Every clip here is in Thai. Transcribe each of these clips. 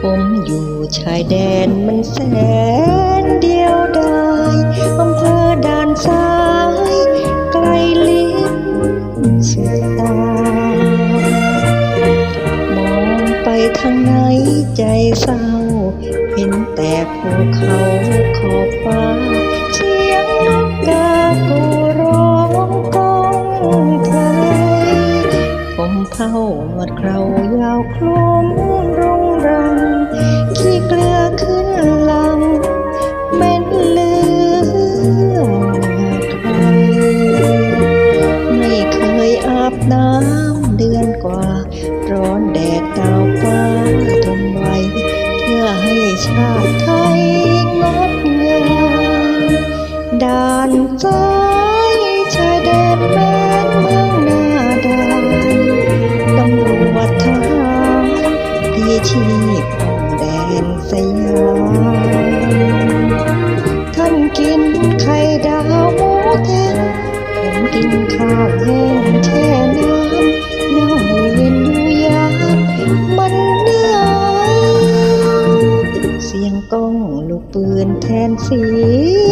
ผมอยู่ชายแดนมันแสน ภูเขาขอบฟ้าเสียงนกกากูร้องก้องไกลผมเผาหนวดเครายาวคลุมรุงรังขี้เกลือขึ้นหลังเม็ดเลือดใครไม่เคยอาบน้ำเดือนกว่า ร้อนแดดดาวฟ้า นซ้ายชายแดนแม่นเมืองนาดานตำรวจทหารที่ชีพของแดนสยามท่านกินไข่ดาวหมูแทงผมกินข้าวแห้งแช่น้ำนั่งเวียนอยู่ยามมันหนาวเสียงก้องลูกปืนแทนเสีย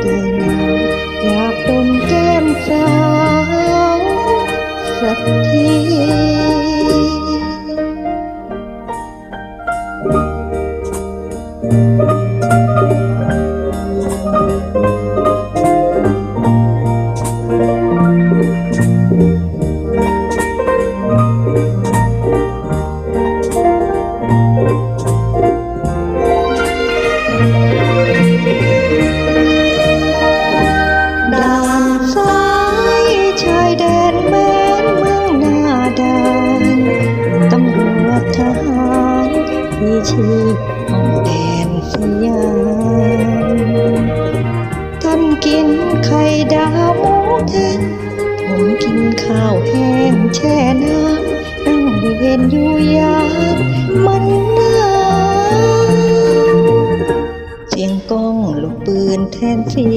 ใจหนาวอยากดมแก้มสาวสักที ชีพขอแดนสยามท่านกินไข่ดาวหมูแทนผมกินข้าวแห้งแช่น้ำนั่งเวียนอยู่ยามมันหนาวเสียงก้องลูกปืนแทนเสี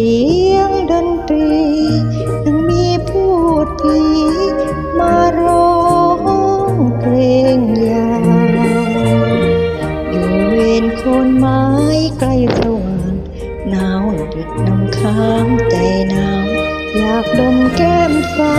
ยงดนตรียัง ไม้ใกล้สว่างหนาวหยุดน้ำค้างใจหนาว อยากดมแก้มสา